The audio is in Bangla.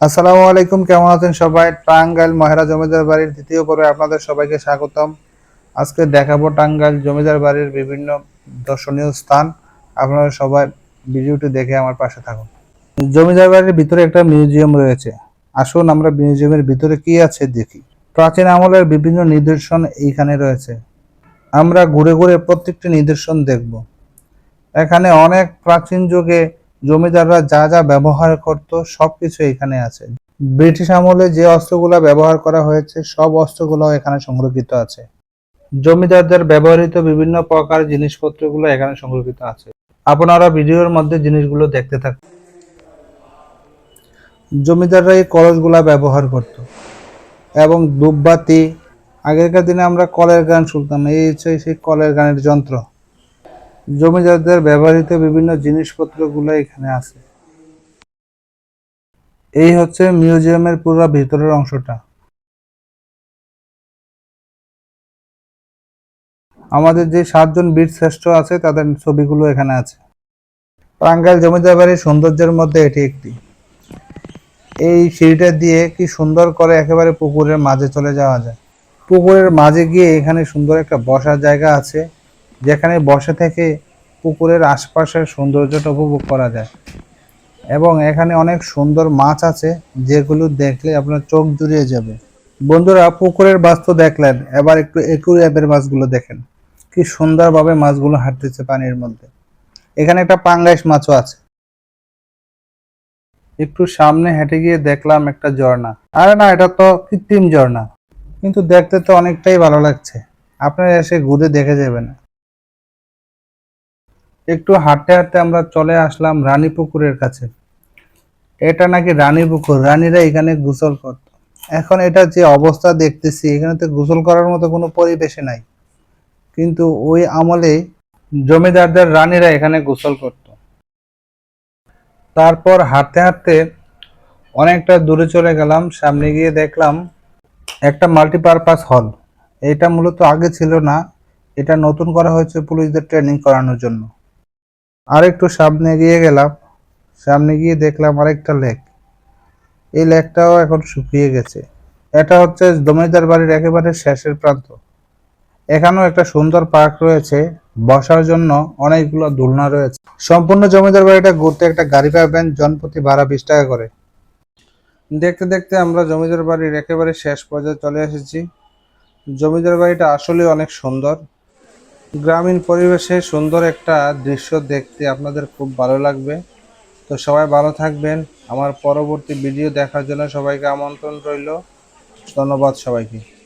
আসসালামু আলাইকুম, কেমন আছেন সবাই? টাঙ্গাইল মহেরা জমিদার বাড়ির দ্বিতীয় পর্বে আপনাদের সবাইকে স্বাগতম। আজকে দেখাবো টাঙ্গাইল জমিদার বাড়ির বিভিন্ন দর্শনীয় স্থান। আপনারা সবাই ভিডিওটি দেখে আমার পাশে থাকুন। জমিদার বাড়ির ভিতরে একটা মিউজিয়াম রয়েছে। আসুন আমরা মিউজিয়ামের ভিতরে কি আছে দেখি। প্রাচীন আমলের বিভিন্ন নিদর্শন এইখানে রয়েছে। আমরা ঘুরে ঘুরে প্রত্যেকটি নিদর্শন দেখব। এখানে অনেক প্রাচীন যুগে জমিদাররা যা যা ব্যবহার করত, সবকিছু এখানে আছে। ব্রিটিশ আমলে যে অস্ত্রগুলো ব্যবহার করা হয়েছে, সব অস্ত্রগুলো এখানে সংরক্ষিত আছে। জমিদারদের ব্যবহৃত বিভিন্ন প্রকার জিনিসপত্রগুলো এখানে সংরক্ষিত আছে। আপনারা ভিডিওর মধ্যে জিনিসগুলো দেখতে থাকুন। জমিদাররা এই কলসগুলা ব্যবহার করত। এবং ধূপবাতি আগেকার দিনে আমরা কলের গান শুনতাম, এই হচ্ছে সেই কলের গানের যন্ত্র। জমিদারদের ব্যবহৃত বিভিন্ন জিনিসপত্রগুলো এখানে আছে। এই হচ্ছে মিউজিয়ামের পুরো ভিতরের অংশটা। আমাদের যে সাতজন বীর শ্রেষ্ঠ আছে, তাদের ছবিগুলো এখানে আছে। টাঙ্গাইল জমিদার বাড়ির সৌন্দর্যের মধ্যে এটি একটি। এই সিঁড়িটা দিয়ে কি সুন্দর করে একেবারে পুকুরের মাঝে চলে যাওয়া যায়। পুকুরের মাঝে গিয়ে এখানে সুন্দর একটা বসার জায়গা আছে। যেখানে বসে থেকে পুকুরের আশপাশের সৌন্দর্যটা উপভোগ করা যায়। এবং এখানে অনেক সুন্দর মাছ আছে, যেগুলো দেখলে আপনার চোখ জুড়িয়ে যাবে। বন্ধুরা, পুকুরের মাছ তো দেখলেন, এবার একটু একুরিয়ামের মাছগুলো দেখেন। কি সুন্দরভাবে মাছগুলো হাঁটতেছে পানির মধ্যে। এখানে একটা পাঙ্গাইশ মাছও আছে। একটু সামনে হেঁটে গিয়ে দেখলাম একটা ঝর্ণা। আরে না, এটা তো কৃত্রিম ঝর্ণা। কিন্তু দেখতে তো অনেকটাই ভালো লাগছে। আপনারা এসে ঘুরে দেখে যাবেন। একটু হাঁটতে হাঁটতে আমরা চলে আসলাম রানী পুকুরের কাছে। এটা নাকি রানী পুকুর রানীরা এখানে গোসল করত। এখন এটা যে অবস্থা দেখতেছি, এখানে তো গোসল করার মতো কোনো পরিবেশে নাই। কিন্তু ওই আমলে জমিদারদের রানীরা এখানে গোসল করত। তারপর হাঁটতে হাঁটতে অনেকটা দূরে চলে গেলাম, সামনে গিয়ে দেখলাম একটা মাল্টিপারপাস হল। এটা মূলত আগে ছিল না, এটা নতুন করা হয়েছে পুলিশদের ট্রেনিং করানোর জন্য। আর একটু সামনে গিয়ে গেলাম। সামনে গিয়ে দেখলাম আরেকটা লেক। এই লেকটাও এখন শুকিয়ে গেছে। এটা হচ্ছে জমিদার বাড়ির একেবারে শেষের প্রান্ত। এখানেও একটা সুন্দর পার্ক রয়েছে। বসার জন্য অনেকগুলো দোলনা রয়েছে। সম্পূর্ণ জমিদার বাড়িটা ঘুরতে একটা গাড়ি পাবেন জনপ্রতি ভাড়া বিশ টাকা করে। দেখতে দেখতে আমরা জমিদার বাড়ির একেবারে শেষ পর্যায়ে চলে এসেছি। জমিদার বাড়িটা আসলে অনেক সুন্দর। গ্রামীণ পরিবেশে সুন্দর একটা দৃশ্য দেখতে আপনাদের খুব ভালো লাগবে। তো সবাই ভালো থাকবেন। আমার পরবর্তী ভিডিও দেখার জন্য সবাইকে আমন্ত্রণ রইল। ধন্যবাদ সবাইকে।